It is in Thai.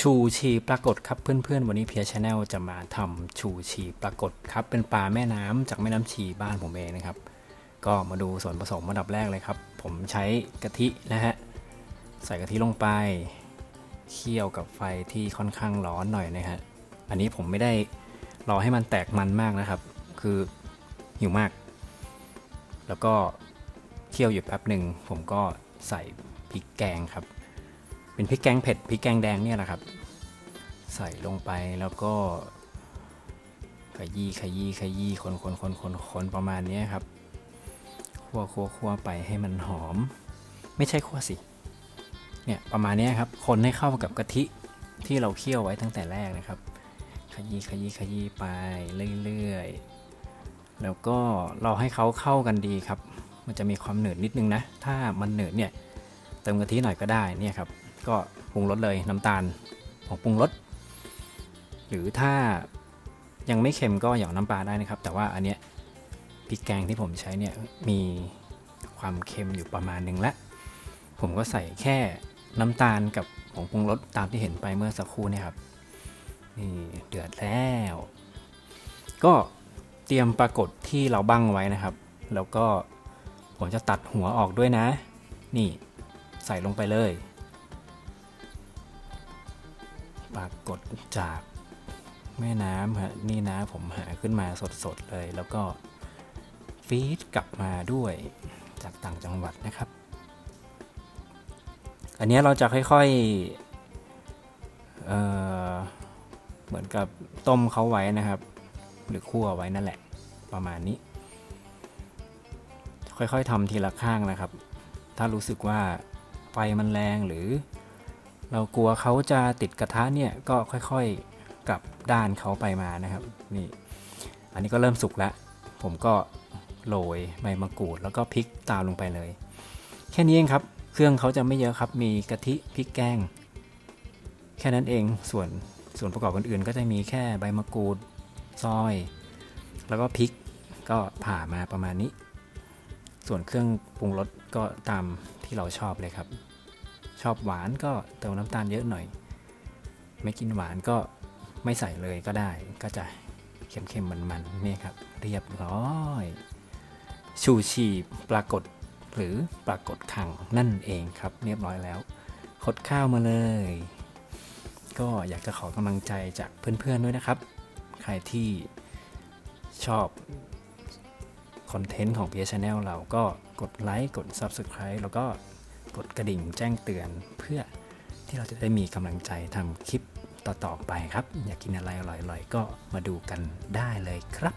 ชูชีปรากฏครับเพื่อนๆ วันนี้เพียชาแนลจะมาทำชูชีปรากฏครับ เป็นปลาแม่น้ำจากแม่น้ำชีบ้านผมเองนะครับ ก็มาดูส่วนผสมอันดับแรกเลยครับ ผมใช้กะทินะฮะใส่กะทิลงไปเคี่ยวกับไฟที่ค่อนข้างร้อนหน่อยนะฮะอันนี้ผมไม่ได้รอให้มันแตกมันมากนะครับ คือหิวมาก แล้วก็เคี่ยวอยู่แป๊บหนึ่งผมก็ใส่พริกแกงครับ เป็นพริกแกงเผ็ดพริกแกงแดงเนี่ยแหละครับ ใส่ลงไปแล้วก็ขยี้ขยี้ขยี้คนคนคนคนคนประมาณนี้ครับคั่วคั่วคั่วไปให้มันหอม ไม่ใช่คั่วสิเนี่ยประมาณนี้ครับคนให้เข้ากับกะทิที่เราเคี่ยวไว้ตั้งแต่แรกนะครับ ขยี้ขยี้ขยี้ไปเรื่อยๆแล้วก็เราให้เขาเข้ากันดีครับ มันจะมีความเหนืดนิดนึงนะ ถ้ามันเหนืดเนี่ยเติมกะทิหน่อยก็ได้เนี่ยครับ ก็ปรุงรสเลยน้ำตาลผงปรุงรสหรือถ้ายังไม่เค็มก็หยอกน้ำปลาได้นะครับ แต่ว่าอันเนี้ยพริกแกงที่ผมใช้เนี่ยมีความเค็มอยู่ประมาณหนึ่งละผมก็ใส่แค่น้ำตาลกับผงปรุงรสตามที่เห็นไปเมื่อสักครู่เนี่ยครับนี่เดือดแล้ว ก็เตรียมปรากฏที่เราบั้งไว้นะครับ แล้วก็ผมจะตัดหัวออกด้วยนะ นี่ใส่ลงไปเลย ปรากฏจากแม่น้ำฮะนี่นะผมหาขึ้นมาสดๆเลย แล้วก็ฟีดกลับมาด้วยจากต่างจังหวัดนะครับ อันนี้เราจะค่อยๆเออเหมือนกับต้มเขาไว้นะครับ หรือคั่วไว้นั่นแหละ ประมาณนี้ ค่อยๆทำทีละข้างนะครับ ถ้ารู้สึกว่าไฟมันแรงหรือ เรากลัวเขาจะติดกระทะเนี่ยก็ค่อยๆกลับด้านเขาไปมานะครับนี่อันนี้ก็เริ่มสุกแล้ว ผมก็โรยใบมะกรูด แล้วก็พริกตามลงไปเลย แค่นี้เองครับ เครื่องเขาจะไม่เยอะครับ มีกะทิพริกแกง แค่นั้นเองส่วนส่วนประกอบอื่นๆ ก็จะมีแค่ใบมะกรูดซอย แล้วก็พริกก็ผ่ามาประมาณนี้ ส่วนเครื่องปรุงรสก็ตามที่เราชอบเลยครับ ชอบหวานก็เติมน้ำตาลเยอะหน่อย ไม่กินหวานก็ไม่ใส่เลยก็ได้ ก็จะเค็มๆมันๆนี่ครับ เรียบร้อย ชูชีปรากฏหรือปรากฏคังนั่นเองครับ เรียบร้อยแล้วคดข้าวมาเลย ก็อยากจะขอกำลังใจจากเพื่อนๆด้วยนะครับ ใครที่ชอบคอนเทนต์ของ p พียชแนลเราก็กดไลค์ กด Subscribe แล้วก็ กดกระดิ่งแจ้งเตือนเพื่อที่เราจะได้มีกำลังใจทำคลิปต่อๆไปครับ อยากกินอะไรอร่อยๆ ก็มาดูกันได้เลยครับ